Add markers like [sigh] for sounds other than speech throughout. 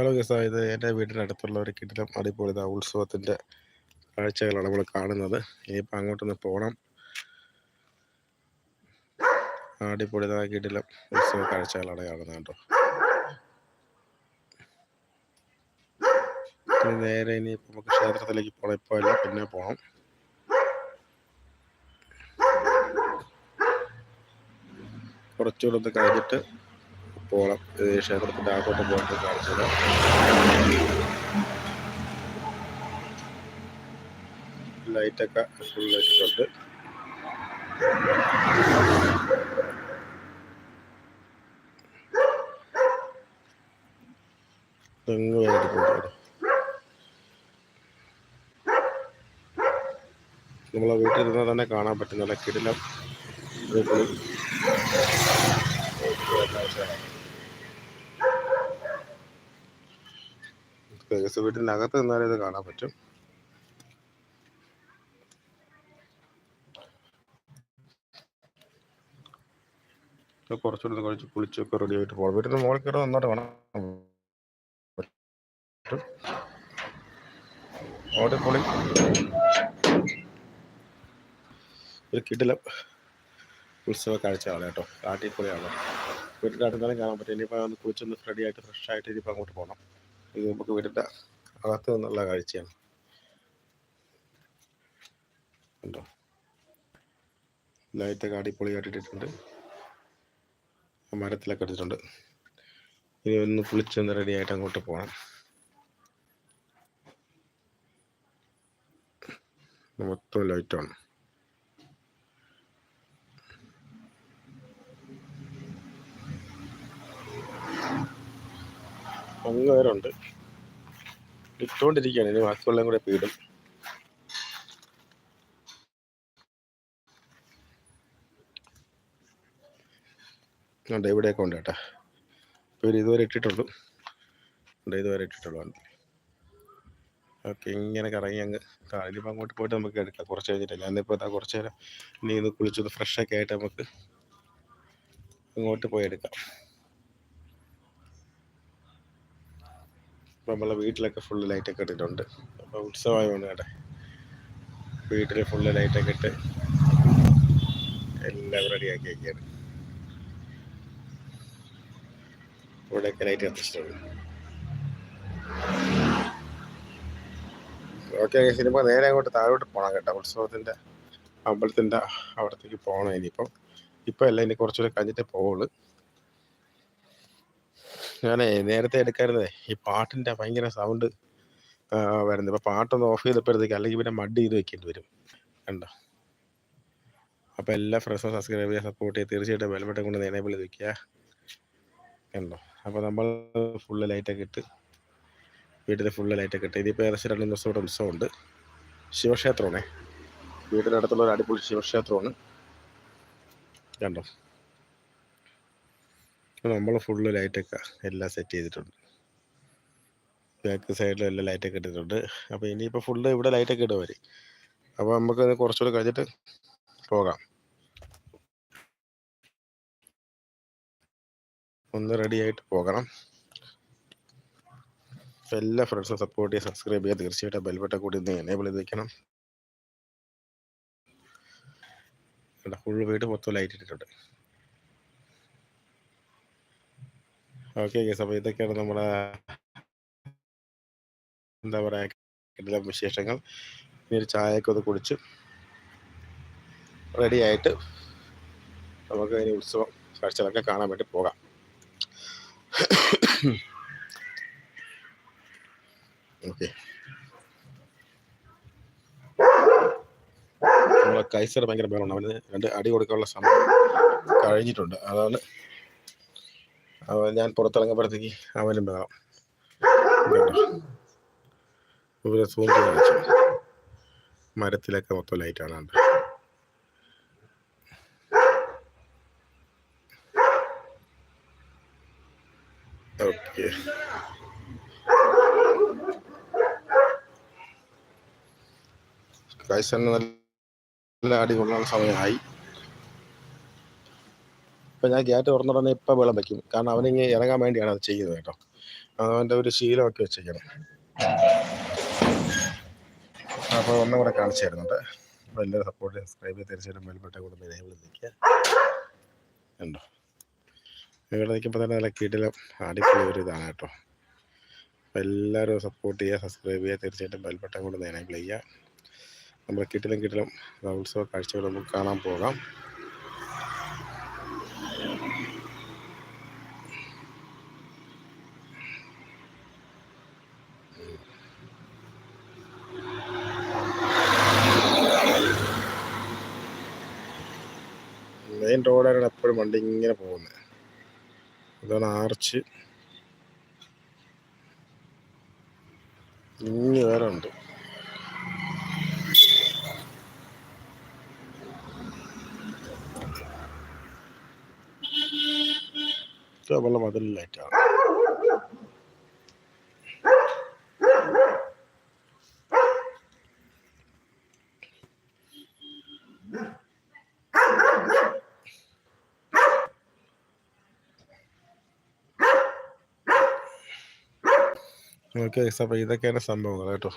Hello guess ഇത് എന്റെ വീടിന്റെ അടുത്തുള്ള ഒരു കിടിലം അടിപൊളി ഇതാ ഉത്സവത്തിന്റെ കാഴ്ചകളാണ് നമ്മൾ കാണുന്നത്. ഇനിയിപ്പോൾ അങ്ങോട്ടൊന്ന് പോകണം അടിപൊളി ഇതാ കിടിലം ഉത്സവ കാഴ്ചകളാണ് കാണുന്നത് കേട്ടോ ഇനി നേരെ ഇനിയിപ്പോൾ നമുക്ക് ക്ഷേത്രത്തിലേക്ക് പോകണം ഇപ്പോൾ അല്ല പിന്നെ പോകണം കുറച്ചുകൂടെ ഒന്ന് കഴിഞ്ഞിട്ട് പോകണം ക്ഷേത്രത്തിന്റെ അകത്തോട്ട് പോയിട്ട് കാണിച്ചത് ലൈറ്റൊക്കെ ഫുൾ വേണ്ടിയിട്ടുണ്ട് നമ്മളെ വീട്ടിൽ ഇരുന്നാൽ തന്നെ കാണാൻ പറ്റുന്നില്ല നല്ല കിടിലം. കേസ് വീട്ടിന്റെ അകത്ത് നിന്നാലേ ഇത് കാണാൻ പറ്റും. കുറച്ചുകൂടി കഴിച്ച് കുളിച്ചൊക്കെ റെഡി ആയിട്ട് പോകണം വീട്ടിൽ മുകളിൽ കയറി നന്നായിട്ട് പറ്റും. ഓടിപ്പൊളി ഒരു കിടിലം ഉത്സവ കാഴ്ചയാണ് കേട്ടോ. കാട്ടിപ്പൊളിയാണ് വീട്ടിൽ അടുത്താലും കാണാൻ പറ്റും. ഇനിയിപ്പോൾ കുളിച്ചൊന്ന് റെഡി ആയിട്ട് ഫ്രഷ് ആയിട്ട് ഇനിയിപ്പോൾ അങ്ങോട്ട് പോകണം ഇത് നമുക്ക് വീടിന്റെ അകത്ത് നിന്നുള്ള കാഴ്ചയാണ്. ഉണ്ടോ ലൈറ്റൊക്കെ അടിപൊളിയായിട്ട് ഇട്ടിട്ടുണ്ട് മരത്തിലൊക്കെ എടുത്തിട്ടുണ്ട്. ഇനി ഒന്ന് കുളിച്ചൊന്ന് റെഡി ആയിട്ട് അങ്ങോട്ട് പോകണം മൊത്തം ലൈറ്റാണ് അങ്ങ് വരെ ഉണ്ട് ഇട്ടുകൊണ്ടിരിക്കുകയാണ് ഇനി ബാക്കിയുള്ളതും കൂടെ പീടും ഉണ്ട് ഇവിടെയൊക്കെ ഉണ്ട് കേട്ടോ. ഇവർ ഇതുവരെ ഇട്ടിട്ടുള്ളൂ. ഉണ്ട് ഇതുവരെ ഇട്ടിട്ടുള്ളൂ ഓക്കെ ഇങ്ങനെ കറങ്ങി അങ്ങ് ഇനിയിപ്പോൾ അങ്ങോട്ട് പോയിട്ട് നമുക്ക് എടുക്കാം. കുറച്ച് കഴിഞ്ഞിട്ടില്ല. എന്നിപ്പോൾ എന്താ കുറച്ച് നേരം ഇത് കുളിച്ചത് ഫ്രഷൊക്കെ ആയിട്ട് നമുക്ക് ഇങ്ങോട്ട് പോയി എടുക്കാം. ഇപ്പം നമ്മളെ വീട്ടിലൊക്കെ ഫുള്ള് ലൈറ്റൊക്കെ ഇട്ടിട്ടുണ്ട്. അപ്പോൾ ഉത്സവമായതുകൊണ്ട് കേട്ടെ. വീട്ടിൽ ഫുള്ള് ലൈറ്റൊക്കെ ഇട്ട് എല്ലാം റെഡിയാക്കി വയ്ക്കുകയാണ് ഇവിടെയൊക്കെ ലൈറ്റ് കത്തിച്ചിട്ടുണ്ട് ഓക്കെ സിനിമ നേരെ അങ്ങോട്ട് താഴോട്ട് പോകണം കേട്ടോ. ഉത്സവത്തിന്റെ അമ്പലത്തിന്റെ അവിടത്തേക്ക് പോകണം ഇനിയിപ്പം. ഇപ്പം അല്ല ഇനി കുറച്ചുകൂടെ കഴിഞ്ഞിട്ടേ പോവുള്ളൂ. ഞാനേ നേരത്തെ എടുക്കായിരുന്നേ ഈ പാട്ടിന്റെ ഭയങ്കര സൗണ്ട് വരുന്നത്. ഇപ്പം പാട്ടൊന്ന് ഓഫ് ചെയ്തപ്പോഴത്തേക്ക് അല്ലെങ്കിൽ പിന്നെ മഡ് ചെയ്ത് വെക്കേണ്ടി വരും. കണ്ടോ? അപ്പോൾ എല്ലാ ഫ്രണ്ട്സും സബ്സ്ക്രൈബ് ചെയ്യുക സപ്പോർട്ട് ചെയ്യുക തീർച്ചയായിട്ടും ബെൽബട്ടൺ കൊണ്ട് എനേബിൾ ചെയ്ത് വെക്കുക കണ്ടോ? അപ്പോൾ നമ്മൾ ഫുള്ള് ലൈറ്റൊക്കെ ഇട്ട് വീട്ടിൽ ഫുള്ള് ലൈറ്റൊക്കെ ഇട്ട്. ഇതിപ്പോൾ ഏകദേശം രണ്ട് ദിവസം കൂടെ ഉത്സവമുണ്ട്. ശിവക്ഷേത്രമാണേ. വീട്ടിനടുത്തുള്ള ഒരു അടിപൊളി ശിവക്ഷേത്രമാണ്. കണ്ടോ? നമ്മൾ ഫുള്ള് ലൈറ്റൊക്കെ എല്ലാം സെറ്റ് ചെയ്തിട്ടുണ്ട്. ബാക്ക് സൈഡിലും എല്ലാം ലൈറ്റൊക്കെ ഇട്ടിട്ടുണ്ട്. അപ്പോൾ ഇനിയിപ്പോൾ ഫുള്ള് ഇവിടെ ലൈറ്റൊക്കെ ഇടുക വരെ അപ്പോൾ നമുക്ക് കുറച്ചുകൂടെ കഴിഞ്ഞിട്ട് പോകാം. ഒന്ന് റെഡി ആയിട്ട് പോകണം. എല്ലാ ഫ്രണ്ട്സും സപ്പോർട്ട് ചെയ്യുക സബ്സ്ക്രൈബ് ചെയ്യുക. തീർച്ചയായിട്ടും ബെൽബട്ട കൂടി ഒന്ന് എനേബിൾ ചെയ്ത് വെക്കണം. ഫുൾ വീട് മൊത്തം ലൈറ്റ് ഇട്ടിട്ടുണ്ട്. ഓക്കെ ഗസ് അപ്പോൾ ഇതൊക്കെയാണ് നമ്മുടെ എന്താ പറയുക വിശേഷങ്ങൾ ഇനി ഒരു ചായയൊക്കെ ഒന്ന് കുടിച്ച് റെഡി ആയിട്ട് നമുക്ക് ഇനി ഉത്സവം കാഴ്ചകളൊക്കെ കാണാൻ വേണ്ടി പോകാം. ഓക്കെ നമ്മളെ കൈസർ ഭയങ്കര ബലമാണ് അവന് രണ്ട് അടി കൊടുക്കാനുള്ള സമയം കഴിഞ്ഞിട്ടുണ്ട്. അതാണ് അവൻ ഞാൻ പുറത്തിറങ്ങുമ്പോഴത്തേക്ക് അവനും വേണം. ഇവരെ സൂം കാണിച്ചു മരത്തിലൊക്കെ മൊത്തം ലൈറ്റാണ് കണ്ടത്. ഓക്കെ കൈസറിന് നല്ല അടിപൊളിയുള്ള സമയമായി. ഇപ്പം ഞാൻ ഗേറ്റ് തുറന്നുടനെ ഇപ്പം വെള്ളം വയ്ക്കും കാരണം അവനിങ്ങനെ ഇറങ്ങാൻ വേണ്ടിയാണ് അത് ചെയ്യുന്നത് കേട്ടോ. അവന്റെ ഒരു ശീലമൊക്കെ വെച്ചേക്കണം. അപ്പോൾ ഒന്നും കൂടെ കാണിച്ചു തരുന്നുണ്ട്. അപ്പോൾ എല്ലാവരും സപ്പോർട്ട് സബ്സ്ക്രൈബ് ചെയ്ത് തീർച്ചയായിട്ടും മേൽപ്പെട്ട കൂടെ നിലവിൽ നിൽക്കുക. ഉണ്ടോ ഇവിടെ നിൽക്കുമ്പോൾ തന്നെ നല്ല കീട്ടിലും അടിപൊളി ഒരു ഇതാണ് കേട്ടോ. അപ്പോൾ എല്ലാവരും സപ്പോർട്ട് ചെയ്യുക സബ്സ്ക്രൈബ് ചെയ്യുക തീർച്ചയായിട്ടും ബെൽബട്ടൻ കൂടെ എനേബിൾ ചെയ്യുക. നമ്മൾ കിട്ടിലും കിട്ടിലും ഉത്സവ കാഴ്ചകൾ നമുക്ക് കാണാൻ പോകാം. മെയിൻ റോഡാണ് എപ്പോഴും വണ്ടി ഇങ്ങനെ പോകുന്നത് അതാണ് ആർച്ച്. ഇനി വേറെ ഉണ്ട്. ചുവള്ള മതിലിലായിട്ടാണ് ഓക്കെ അപ്പോൾ ഇതൊക്കെയാണ് സംഭവങ്ങൾ കേട്ടോ.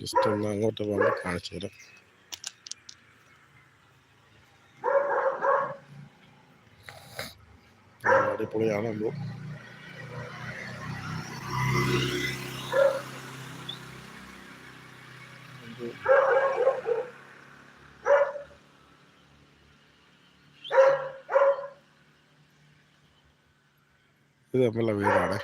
ജസ്റ്റ് ഒന്ന് അങ്ങോട്ട് പോകുമ്പോൾ കാണിച്ചു തരാം. അടിപൊളിയാണല്ലോ Thank സംഭവം ഇത് തമ്മിലുള്ള വീടാണ്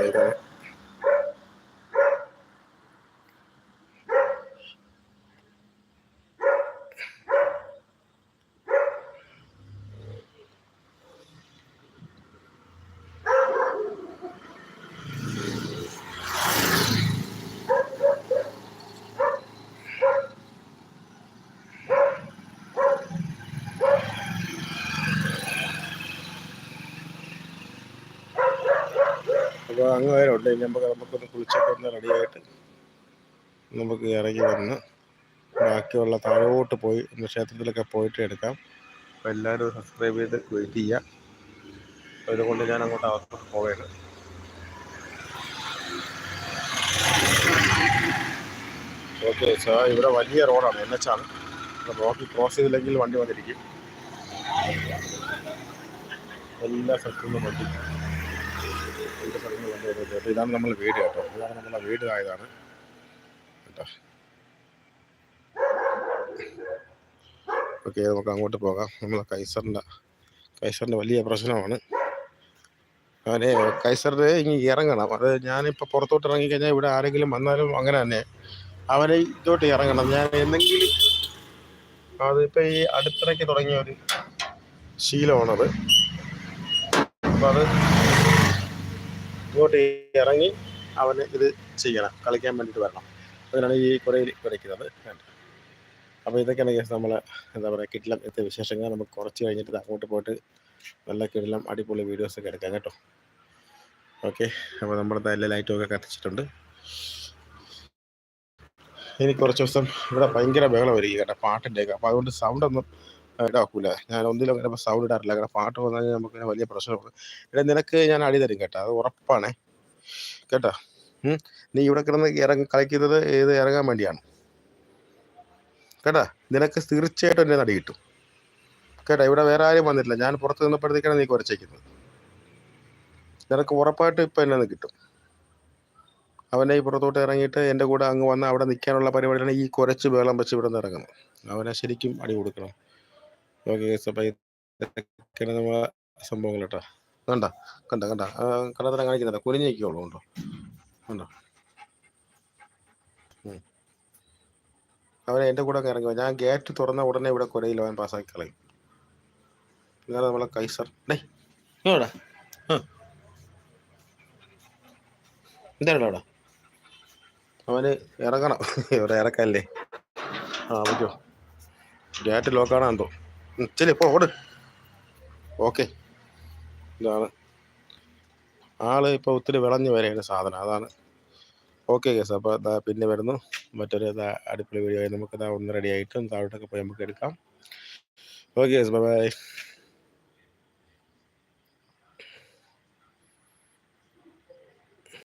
ഇതാണ് അപ്പോൾ അങ്ങ് വരെ. ഉണ്ട് ഇനി നമുക്ക് നമുക്കൊന്ന് കുളിച്ചൊക്കെ ഒന്ന് റെഡിയായിട്ട് നമുക്ക് ഇറങ്ങി വന്ന് ബാക്കിയുള്ള താഴോട്ട് പോയി ഒന്ന് ക്ഷേത്രത്തിലൊക്കെ പോയിട്ട് എടുക്കാം. അപ്പോൾ എല്ലാവരും സബ്സ്ക്രൈബ് ചെയ്ത് വെയിറ്റ് ചെയ്യുക അതുകൊണ്ട് ഞാൻ അങ്ങോട്ട് അവസ്ഥ പോവുകയാണ് ഓക്കെ സാർ ഇവിടെ വലിയ റോഡാണ് എൻ എച്ച് ആണ്. റോഡിൽ ക്രോസ് ചെയ്തില്ലെങ്കിൽ വണ്ടി വന്നിരിക്കും. എല്ലാ സ്ഥലത്തുനിന്നും വണ്ടി. എല്ലാ സ്ഥലങ്ങൾ നിന്നും വണ്ടി കേട്ടോ. ഇതാണ് നമ്മളെ വീട് കേട്ടോ. ഇതാണ് നമ്മളെ വീട് ആയതാണ് കേട്ടോ. ഓക്കെ നമുക്ക് അങ്ങോട്ട് പോകാം. നമ്മളെ കൈസറിന്റെ കൈസറിന്റെ വലിയ പ്രശ്നമാണ്. അവനെ കൈസറിന്റെ ഇനി ഇറങ്ങണം. അത് ഞാനിപ്പോൾ പുറത്തോട്ട് ഇറങ്ങിക്കഴിഞ്ഞാൽ ഇവിടെ ആരെങ്കിലും വന്നാലും അങ്ങനെ തന്നെ. അവനെ ഇതോട്ട് ഇറങ്ങണം. ഞാൻ എന്തെങ്കിലും അതിപ്പോൾ ഈ അടുത്തിടയ്ക്ക് തുടങ്ങിയ ഒരു ശീലമാണത്. അപ്പം അത് ഇങ്ങോട്ട് ഇറങ്ങി അവന് ഇത് ചെയ്യണം കളിക്കാൻ വേണ്ടിയിട്ട് വരണം. അതിനാണ് ഈ കുറയിൽ കുരയ്ക്കുന്നത് അപ്പോൾ ഇതൊക്കെയാണ് കേസ് നമ്മൾ എന്താ പറയുക കിട്ടിലം എത്തിയ വിശേഷങ്ങൾ. നമുക്ക് കുറച്ച് കഴിഞ്ഞിട്ട് അങ്ങോട്ട് പോയിട്ട് നല്ല കിടിലം അടിപൊളി വീഡിയോസൊക്കെ എടുക്കാം കേട്ടോ. ഓക്കെ അപ്പോൾ നമ്മുടെ എല്ലാ ലൈറ്റും ഒക്കെ കത്തിച്ചിട്ടുണ്ട്. ഇനി കുറച്ച് ദിവസം ഇവിടെ ഭയങ്കര ബഹളം വരിക കേട്ടോ പാട്ടിന്റെയൊക്കെ അപ്പോൾ അതുകൊണ്ട് സൗണ്ട് ഇടാക്കൂല ഞാൻ ഒന്നിലും അങ്ങനെ സൗണ്ട് ഇടാറില്ല. അങ്ങനെ പാട്ട് വന്നാൽ നമുക്ക് വലിയ പ്രശ്നമാണ് ഇവിടെ നിനക്ക് ഞാൻ അടി തരും കേട്ടോ. അത് ഉറപ്പാണേ. കേട്ടോ? നീ ഇവിടെ കിടന്ന് ഇറങ്ങി കളിക്കുന്നത് ഏത് ഇറങ്ങാൻ വേണ്ടിയാണ്? കേട്ടാ? നിനക്ക് തീർച്ചയായിട്ടും എന്റെ നടി കിട്ടും. കേട്ടാ? ഇവിടെ വേറെ ആരും വന്നിട്ടില്ല. ഞാൻ പുറത്ത് നിന്നപ്പോഴത്തേക്കാണ് നീ കുറച്ചേക്കുന്നത് നിനക്ക് ഉറപ്പായിട്ട് ഇപ്പം എന്നെ കിട്ടും. അവനെ ഈ പുറത്തോട്ട് ഇറങ്ങിയിട്ട് എന്റെ കൂടെ അങ്ങ് വന്ന് അവിടെ നിൽക്കാനുള്ള പരിപാടിയാണ് ഈ കുറച്ച് വേളം വെച്ച് ഇവിടെ നിന്ന് ഇറങ്ങുന്നത്. അവനെ ശരിക്കും അടി കൊടുക്കണം. സംഭവങ്ങൾ കേട്ടോ. കണ്ട കണ്ട കണ്ട. കണ്ടത്തരം കാണിക്കുന്നുണ്ട് കുനിഞ്ഞിരിക്കുള്ളൂ ഉണ്ടോ കണ്ടോ? ഉം. അവനെ എന്റെ കൂടെ അങ്ങ് ഇറങ്ങി ഞാൻ ഗേറ്റ് തുറന്ന ഉടനെ ഇവിടെ കുരയിൽ അവൻ പാസ്സാക്കി കളയും. എന്നാൽ നമ്മളെ കൈസർ. ഡേ ഇങ്ങോട്ടാ എന്താണ് അവിടെ. അവന് ഇറങ്ങണം. [laughs] ഇവിടെ ഇറക്കല്ലേ? ആ പറ്റുമോ ഗേറ്റ് ലോക്കാണോ എന്തോ ഉം, ചെല്ലി പോ ഓട്. ഓക്കെ. ഇതാണ്. ആൾ ഇപ്പോൾ ഒത്തിരി വിളഞ്ഞു വരെയാണ് സാധനം അതാണ്. Okay case. അപ്പോൾ ഇതാ പിന്നെ വരുന്നു. മറ്റൊരു ഇതാ അടുപ്പിൽ വീഡിയോ നമുക്ക് ഇതാ ഒന്ന് റെഡി ആയിട്ടും താഴോട്ടൊക്കെ പോയി നമുക്ക് എടുക്കാം. Okay case. ബൈ